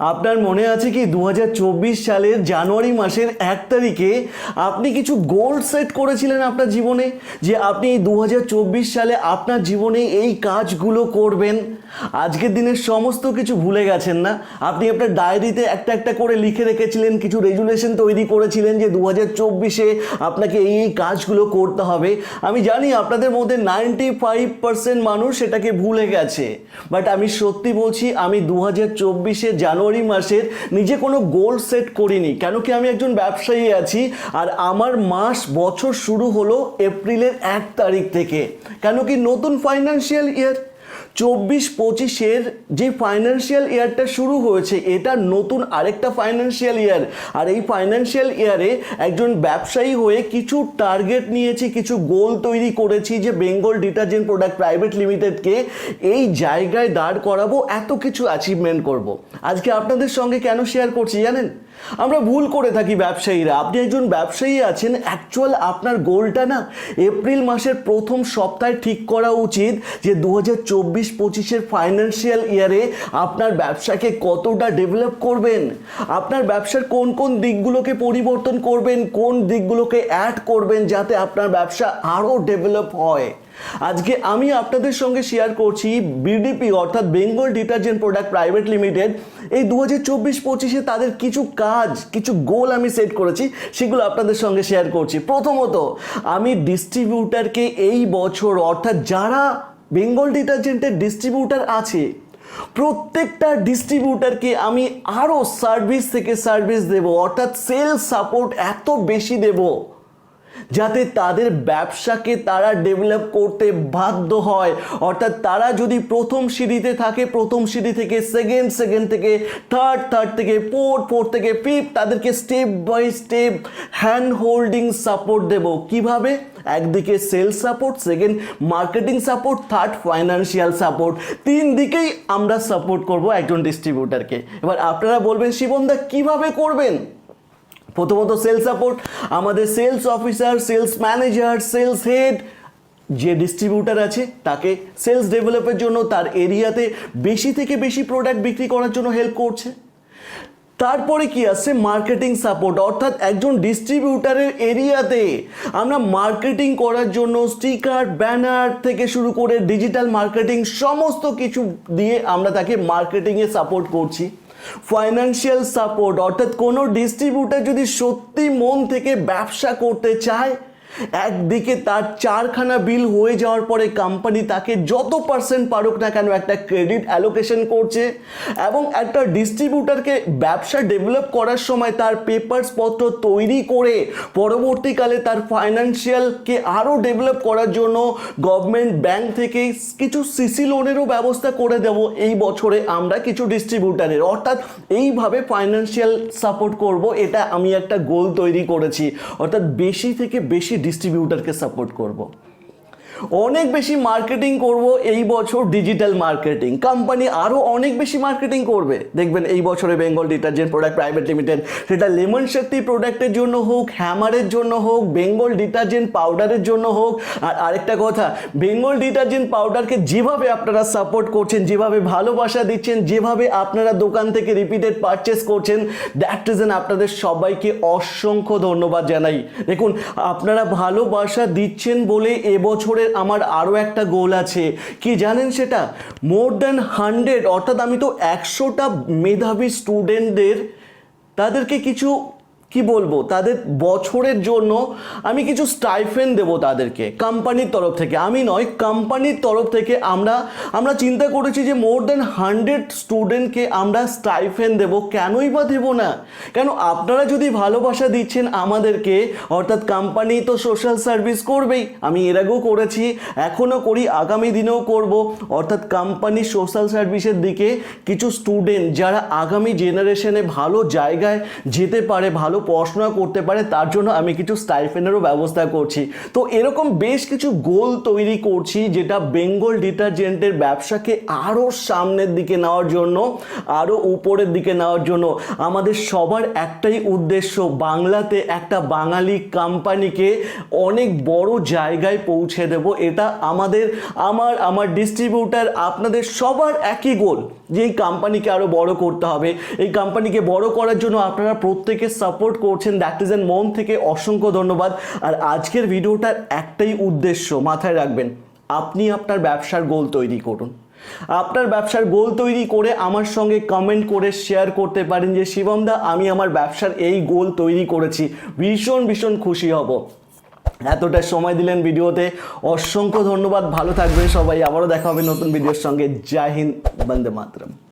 আপনার মনে আছে কি দু হাজার চব্বিশ সালের জানুয়ারি মাসের এক তারিখে আপনি কিছু গোল সেট করেছিলেন আপনার জীবনে? যে আপনি দু হাজার চব্বিশ সালে আপনার জীবনে এই কাজগুলো করবেন। আজকের দিনের সমস্ত কিছু ভুলে গেছেন না? আপনি আপনার ডায়েরিতে একটা একটা করে লিখে রেখেছিলেন, কিছু রেজুলেশন তৈরি করেছিলেন যে দু হাজার চব্বিশে আপনাকে এই এই কাজগুলো করতে হবে। আমি জানি আপনাদের মধ্যে নাইনটি ফাইভ পার্সেন্ট মানুষ সেটাকে ভুলে গেছে। বাট আমি সত্যি বলছি, আমি দু হাজার চব্বিশে জানুয়ারি মাসের নিজে কোনো গোল সেট করিনি। কেন কি আমি একজন ব্যবসায়ী আছি আর আমার মাস বছর শুরু হলো এপ্রিলের এক তারিখ থেকে। কেন কি নতুন ফাইন্যান্সিয়াল ইয়ার চব্বিশ পঁচিশের যে ফাইন্যান্সিয়াল ইয়ারটা শুরু হয়েছে, এটা নতুন আরেকটা ফাইন্যান্সিয়াল ইয়ার আর এই ফাইন্যান্সিয়াল ইয়ারে একজন ব্যবসায়ী হয়ে কিছু টার্গেট নিয়েছি, কিছু গোল তৈরি করেছি যে বেঙ্গল ডিটারজেন্ট প্রোডাক্ট প্রাইভেট লিমিটেডকে এই জায়গায় দাঁড় করাবো, এত কিছু অ্যাচিভমেন্ট করব। আজকে আপনাদের সঙ্গে কেন শেয়ার করছি জানেন? আমরা ভুল করে থাকি ব্যবসায়ীরা। আপনি একজন ব্যবসায়ী আছেন অ্যাকচুয়াল আপনার গোলটা না এপ্রিল মাসের প্রথম সপ্তাহে ঠিক করা উচিত যে দু হাজার চব্বিশ পঁচিশের ফাইন্যান্সিয়াল ইয়ারে আপনার ব্যবসাকে কতটা ডেভেলপ করবেন? আপনার ব্যবসার কোন কোন দিকগুলোকে পরিবর্তন করবেন? কোন দিকগুলোকে অ্যাড করবেন যাতে আপনার ব্যবসা আরও ডেভেলপ হয়? আজকে আমি আপনাদের সঙ্গে শেয়ার করছি বিডিপি অর্থাৎ Bengal detergent product private limited এই দু হাজার চব্বিশ পঁচিশে তাদের কিছু কাজ, কিছু গোল আমি সেট করেছি, সেগুলো আপনাদের সঙ্গে শেয়ার করছি। প্রথমত, আমি ডিস্ট্রিবিউটারকে এই বছর, অর্থাৎ যারা বেঙ্গল ডিটারজেন্টের ডিস্ট্রিবিউটার আছে। প্রত্যেকটা ডিস্ট্রিবিউটারকে আমি আরও সার্ভিস থেকে সার্ভিস দেব, অর্থাৎ সেল সাপোর্ট এত বেশি দেবো। যাতে তাদের ব্যবসাকে তারা ডেভেলপ করতে বাধ্য হয়। অর্থাৎ তারা যদি প্রথম সিঁড়িতে থাকে, প্রথম সিঁড়ি থেকে সেকেন্ড সেকেন্ড থেকে থার্ড থার্ড থেকে ফোর্থ ফোর্থ থেকে ফিফ তাদেরকে step by step hand holding support দেব। কীভাবে? একদিকে sale support second marketing support third financial support তিন দিকেই আমরা সাপোর্ট করব একজন ডিস্ট্রিবিউটারকে এবার আপনারা বলবেন, শিবনদা, কীভাবে করবেন? প্রথমত সেলস সাপোর্ট আমাদের sales officer sales manager sales head যে ডিস্ট্রিবিউটার আছে, তাকে সেলস ডেভেলপের জন্য তার এরিয়াতে বেশি থেকে বেশি প্রোডাক্ট বিক্রি করার জন্য হেল্প করছে। তারপরে কি আসছে? মার্কেটিং সাপোর্ট অর্থাৎ একজন ডিস্ট্রিবিউটারের এরিয়াতে আমরা মার্কেটিং করার জন্য স্টিকার ব্যানার থেকে শুরু করে ডিজিটাল মার্কেটিং সমস্ত কিছু দিয়ে আমরা তাকে মার্কেটিংয়ে সাপোর্ট করছি। ফাইন্যান্সিয়াল সাপোর্ট অর্থাৎ কোনো ডিস্ট্রিবিউটার যদি সত্যি মন থেকে ব্যবসা করতে চায় একদিকে তার চারখানা বিল হয়ে যাওয়ার পরে কোম্পানি তাকে যত পার্সেন্ট পারুক না কেন একটা ক্রেডিট অ্যালোকেশন করছে এবং একটা ডিস্ট্রিবিউটারকে ব্যবসা ডেভেলপ করার সময় তার পেপারস পত্র তৈরি করে পরবর্তীকালে তার ফাইন্যান্সিয়ালকে আরও ডেভেলপ করার জন্য গভর্নমেন্ট ব্যাংক থেকে কিছু সিসি লোনেরও ব্যবস্থা করে দেব এই বছরে আমরা কিছু ডিস্ট্রিবিউটারের অর্থাৎ এইভাবে ফাইন্যান্সিয়াল সাপোর্ট করব, এটা আমি একটা গোল তৈরি করেছি। অর্থাৎ বেশি থেকে বেশি ডিস্ট্রিবিউটারকে সাপোর্ট করব। অনেক বেশি মার্কেটিং করব এই বছর ডিজিটাল মার্কেটিং কোম্পানি আরও অনেক বেশি মার্কেটিং করবে। দেখবেন এই বছরে Bengal detergent product private limited সেটা লেমন শক্তি প্রোডাক্টের জন্য হোক হ্যামারের জন্য হোক বেঙ্গল ডিটারজেন্ট পাউডারের জন্য হোক। আর আরেকটা কথা বেঙ্গল ডিটারজেন্ট পাউডারকে যেভাবে আপনারা সাপোর্ট করছেন, যেভাবে ভালোবাসা দিচ্ছেন, যেভাবে আপনারা দোকান থেকে রিপিটেড পারচেস করছেন দ্যাট রিজন আপনাদের সবাইকে অসংখ্য ধন্যবাদ জানাই। দেখুন, আপনারা ভালোবাসা দিচ্ছেন বলে এবছরের আমার আরও একটা গোল আছে। কি জানেন সেটা? মোর দ্যান হান্ড্রেড অর্থাৎ আমি তো একশোটা মেধাবী স্টুডেন্টদের তাদেরকে কিছু কি বলব? তাদের বছরের জন্য আমি কিছু স্টাইফেন দেবো তাদেরকে কোম্পানির তরফ থেকে। আমি নয় কোম্পানির তরফ থেকে আমরা আমরা চিন্তা করেছি যে মোর দেন হান্ড্রেড স্টুডেন্টকে আমরা স্টাইফেন দেব। কেনই বা দেবো না? কেন আপনারা যদি ভালোবাসা দিচ্ছেন আমাদেরকে, অর্থাৎ কোম্পানি তো সোশ্যাল সার্ভিস করবেই। আমি এর আগেও করেছি, এখনও করি, আগামী দিনেও করব। অর্থাৎ কোম্পানি সোশ্যাল সার্ভিসের দিকে কিছু স্টুডেন্ট যারা আগামী জেনারেশনে ভালো জায়গায় যেতে পারে, ভালো পড়াশোনা করতে পারে, তার জন্য আমি কিছু স্টাইফেনেরও ব্যবস্থা করছি। তো এরকম বেশ কিছু গোল তৈরি করছি, যেটা বেঙ্গল ডিটারজেন্টের ব্যবসাকে আরও সামনের দিকে নেওয়ার জন্য আরও উপরের দিকে নেওয়ার জন্য। আমাদের সবার একটাই উদ্দেশ্য, বাংলাতে একটা বাঙালি কোম্পানিকে অনেক বড় জায়গায় পৌঁছে দেব। এটা আমাদের, আমার আমার ডিস্ট্রিবিউটার আপনাদের সবার একই গোল যে এই কোম্পানিকে আরও বড় করতে হবে। এই কোম্পানিকে বড় করার জন্য আপনারা প্রত্যেকে সাপোর্ট করছেন। দ্যাট ইজ এন মন থেকে অসংখ্য ধন্যবাদ। আর আজকের ভিডিওটার একটাই উদ্দেশ্য মাথায় রাখবেন, আপনি আপনার ব্যবসার গোল তৈরি করুন। আপনার ব্যবসার গোল তৈরি করে আমার সঙ্গে কমেন্ট করে শেয়ার করতে পারেন যে শিবমদা আমি আমার ব্যবসার এই গোল তৈরি করেছি। ভীষণ ভীষণ খুশি হব। এতটা সময় দিলেন ভিডিওতে। অসংখ্য ধন্যবাদ। ভালো থাকবেন সবাই। আবারও দেখা হবে নতুন ভিডিওর সঙ্গে। জয় হিন্দ, বন্দে মাতরম।